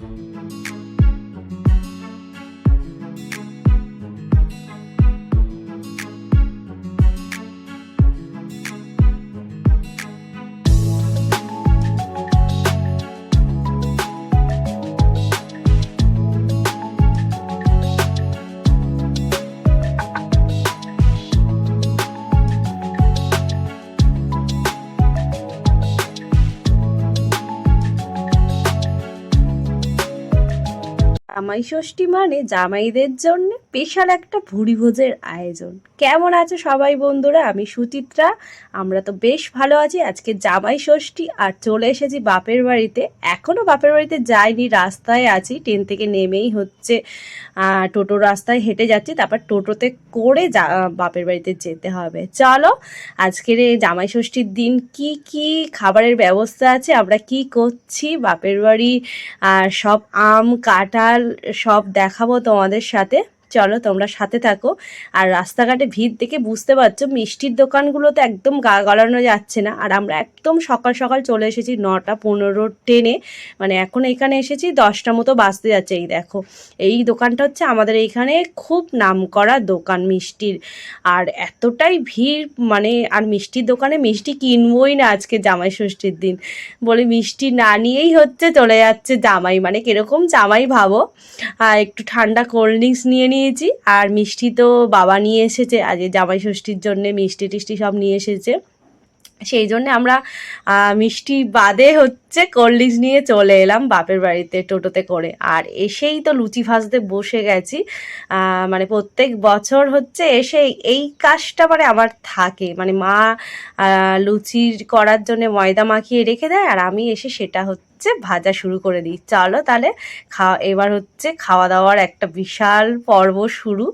Música জামাই ষষ্ঠী মানে জামাইদের জন্য স্পেশাল একটা ভুড়ি ভোজের আয়োজন। কেমন আছে সবাই বন্ধুরা? আমি সুচিত্রা। আমরা তো বেশ ভালো আছি। আজকে জামাই ষষ্ঠী আর চলে এসেছি বাপের বাড়িতে। এখনও বাপের বাড়িতে যাইনি, রাস্তায় আছি। ট্রেন থেকে নেমেই হচ্ছে টোটো রাস্তায় হেঁটে যাচ্ছি। তারপর টোটোতে করে যা, বাপের বাড়িতে যেতে হবে। চলো, আজকের এই জামাই ষষ্ঠীর দিন কি কি খাবারের ব্যবস্থা আছে? আমরা কি করছি? বাপের বাড়ি আর সব আম, কাঁঠাল সব দেখাবো তোমাদের সাথে। চলো তোমরা সাথে থাকো। আর রাস্তাঘাটে ভিড় দেখে বুঝতে পারছ, মিষ্টির দোকানগুলোতে একদম গা গলানো যাচ্ছে না। আর আমরা একদম সকাল সকাল চলে এসেছি নটা পনেরো ট্রেনে। মানে এখন এখানে এসেছি, দশটা মতো বাজতে যাচ্ছে। এই দেখো, এই দোকানটা হচ্ছে আমাদের এইখানে খুব নামকরা দোকান মিষ্টির। আর এতটাই ভিড় মানে আর মিষ্টির দোকানে মিষ্টি কিনবই না আজকে জামাই ষষ্ঠীর দিন। বলে মিষ্টি না নিয়েই হচ্ছে চলে যাচ্ছে জামাই। মানে কীরকম জামাই ভাবো। আর একটু ঠান্ডা কোল্ড ড্রিঙ্কস নিয়ে নিয়েছি। আর মিষ্টি তো বাবা নিয়ে এসেছে আজ জামাই ষষ্ঠীর জন্য মিষ্টি টিষ্টি সব নিয়ে এসেছে। সেই জন্য আমরা মিষ্টি বাদে হচ্ছে কোল্ড নিয়ে চলে এলাম বাপের বাড়িতে টোটোতে করে। আর এসেই তো লুচি ভাজতে বসে গেছি। মানে প্রত্যেক বছর হচ্ছে এসে এই কাজটা মানে আমার থাকে। মানে মা আহ, লুচি করার জন্য ময়দা মাখিয়ে রেখে দেয় আর আমি এসে সেটা হচ্ছে ভাজা শুরু করে দিই। চলো তাহলে খাওয়া, এবার হচ্ছে খাওয়া দাওয়ার একটা বিশাল পর্ব শুরু।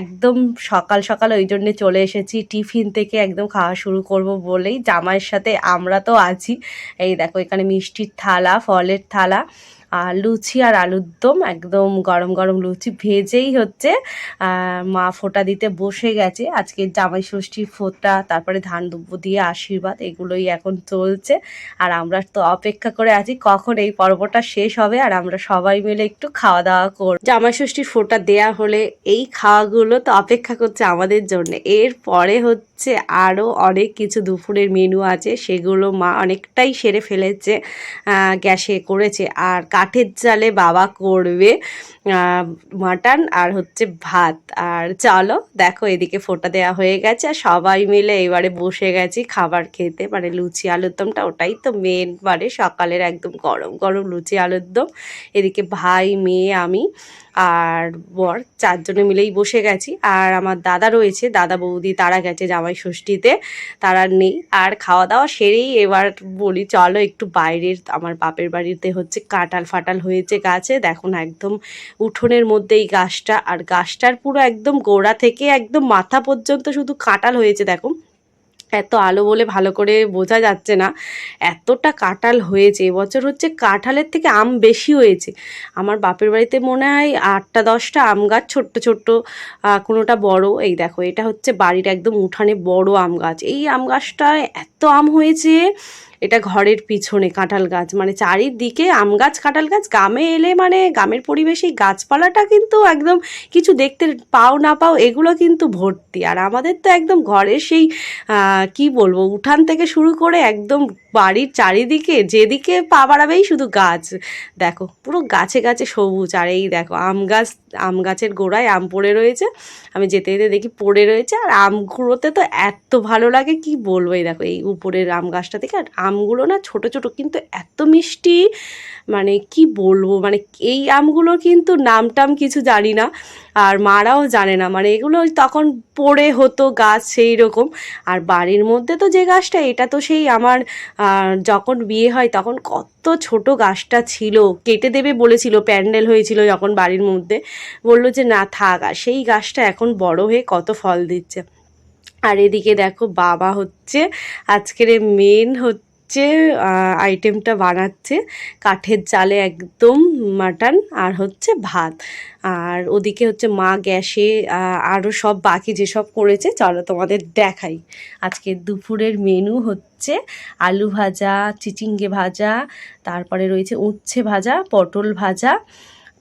একদম সকাল সকাল ওই জন্যে চলে এসেছি। টিফিন থেকে একদম খাওয়া শুরু করব বলেই। জামাইয়ের সাথে আমরা তো আছি। এই দেখো এখানে মিষ্টির থালা, ফলের থালা। আর লুচি আর আলুর দম, একদম গরম গরম লুচি ভেজেই হচ্ছে মা ফোঁটা দিতে বসে গেছে। আজকে জামাই ষষ্ঠীর ফোঁটা, তারপরে ধান দুব্বো দিয়ে আশীর্বাদ, এগুলোই এখন চলছে। আর আমরা তো অপেক্ষা করে আছি কখন এই পর্বটা শেষ হবে, আর আমরা সবাই মিলে একটু খাওয়া দাওয়া করব জামাই ষষ্ঠীর ফোঁটা দেয়া হলে এই খাওয়াগুলো তো অপেক্ষা করছে আমাদের জন্য। এরপরে হচ্ছে আরও অনেক কিছু দুপুরের মেনু আছে, সেগুলো মা অনেকটাই সেরে ফেলেছে গ্যাসে করেছে। আর কাঠের চালে বাবা করবে মাটন আর হচ্ছে ভাত। আর চলো, দেখো এদিকে ফোটা দেওয়া হয়ে গেছে। আর সবাই মিলে এবারে বসে গেছি খাবার খেতে। মানে লুচি আলুর দমটা ওটাই তো মেন মানে সকালের একদম গরম গরম লুচি আলুর দম। এদিকে ভাই, মেয়ে, আমি আর বর চারজনে মিলেই বসে গেছি। আর আমার দাদা রয়েছে, দাদা বৌদি তারা গেছে জামাই ষষ্ঠীতে, তারা নেই। আর খাওয়া দাওয়া সেরেই এবার বলি, চলো একটু বাইরের, আমার বাপের বাড়িতে হচ্ছে কাঁঠাল ফাটাল হয়েছে গাছে। দেখো না একদম উঠোনের মধ্যে এই গাছটা। আর গাছটার পুরো একদম গোড়া থেকে একদম মাথা পর্যন্ত শুধু কাঁঠাল হয়েছে দেখো এত আলো বলে ভালো করে বোঝা যাচ্ছে না। এতটা কাঁঠাল হয়েছে, এবছর হচ্ছে কাঁঠালের থেকে আম বেশি হয়েছে। আমার বাপের বাড়িতে মনে হয় আটটা, দশটা আম গাছ, ছোট্ট ছোট্ট কোনোটা বড়। এই দেখো, এটা হচ্ছে বাড়ির একদম উঠানে বড় আম গাছ। এই আম গাছটায় এত আম হয়েছে এটা ঘরের পিছনে কাঁঠাল গাছ মানে চারিদিকে আম গাছ, কাঁঠাল গাছ, গ্রামে এলে মানে গ্রামের পরিবেশে গাছপালাটা কিন্তু একদম কিছু দেখতে পাও না পাও এগুলো কিন্তু ভর্তি। আর আমাদের তো একদম ঘরের সেই কি বলব, উঠান থেকে শুরু করে একদম বাড়ির চারিদিকে যেদিকে পা বাড়াবেই শুধু গাছ। দেখো, পুরো গাছে গাছে সবুজ। আর এই দেখো, আম গাছ, আম গাছের গোড়ায় আম পড়ে রয়েছে। আমি যেতে যেতে দেখি পড়ে রয়েছে। আর আমগুলোতে তো এত ভালো লাগে, কি বলব? এই দেখো, এই উপরের আম গাছটা থেকে আর আমগুলো না ছোট ছোট, কিন্তু এত মিষ্টি মানে কি বলব? মানে এই আমগুলো কিন্তু নাম টাম কিছু জানি না, আর মারাও জানে না। মানে এগুলো তখন পড়ে হতো গাছ সেই রকম। আর বাড়ির মধ্যে তো যে গাছটা, এটা তো সেই আমার যখন বিয়ে হয় তখন কত ছোট গাছটা ছিল। কেটে দেবে বলেছিল, প্যান্ডেল হয়েছিল যখন বাড়ির মধ্যে। বলল যে, না, থাক, আর সেই গাছটা এখন বড় হয়ে কত ফল দিচ্ছে। আর এদিকে দেখো বাবা হচ্ছে, আজকের মেন হচ্ছে হচ্ছে আইটেমটা বানাচ্ছে। কাঠের চালে একদম মাটন আর হচ্ছে ভাত। আর ওদিকে হচ্ছে মা গ্যাসে আরও সব বাকি যেসব করেছে, চলো তোমাদের দেখাই। আজকে দুপুরের মেনু হচ্ছে আলু ভাজা, চিচিঙ্গে ভাজা, তারপরে রয়েছে উচ্ছে ভাজা, পটল ভাজা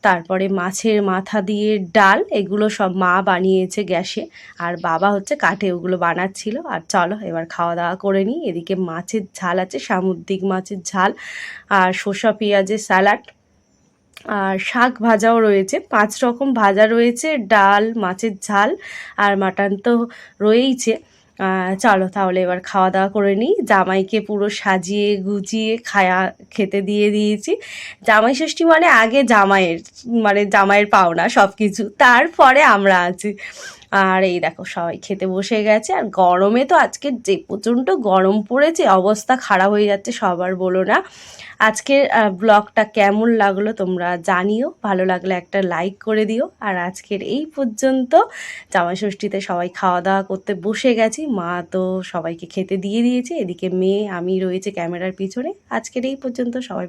তারপরে মাছের মাথা দিয়ে ডাল, এগুলো সব মা বানিয়েছে গ্যাসে। আর বাবা হচ্ছে কাঠে ওগুলো বানাচ্ছিল। আর চলো, এবার খাওয়া দাওয়া করে নিই। এদিকে মাছের ঝাল আছে, সামুদ্রিক মাছের ঝাল আর শসা পেঁয়াজের স্যালাড। আর শাক ভাজাও রয়েছে, পাঁচ রকম ভাজা রয়েছে, ডাল, মাছের ঝাল আর মাটন তো রয়েইছে। চলো তাহলে এবার খাওয়া দাওয়া করে নিই। জামাইকে পুরো সাজিয়ে গুজিয়ে খায়া খেতে দিয়ে দিয়েছি। জামাই ষষ্ঠী মানে আগে জামাইয়ের মানে জামাইয়ের পাওনা সব কিছু তারপরে আমরা আছি। আর এই দেখো সবাই খেতে বসে গেছে, আর গরমে তো আজকে যে প্রচণ্ড গরম পড়েছে, অবস্থা খারাপ হয়ে যাচ্ছে, সবার বলো না। আজকের ব্লগটা কেমন লাগল তোমরা জানিও, ভালো লাগলে একটা লাইক করে দিও। আর আজকের এই পর্যন্ত জামাই ষষ্ঠীতে সবাই খাওয়া দাওয়া করতে বসে গেছি, মা তো সবাইকে খেতে দিয়ে দিয়েছে, এদিকে মেয়ে, আমি রয়েছে ক্যামেরার পিছনে। আজকের এই পর্যন্ত সবাই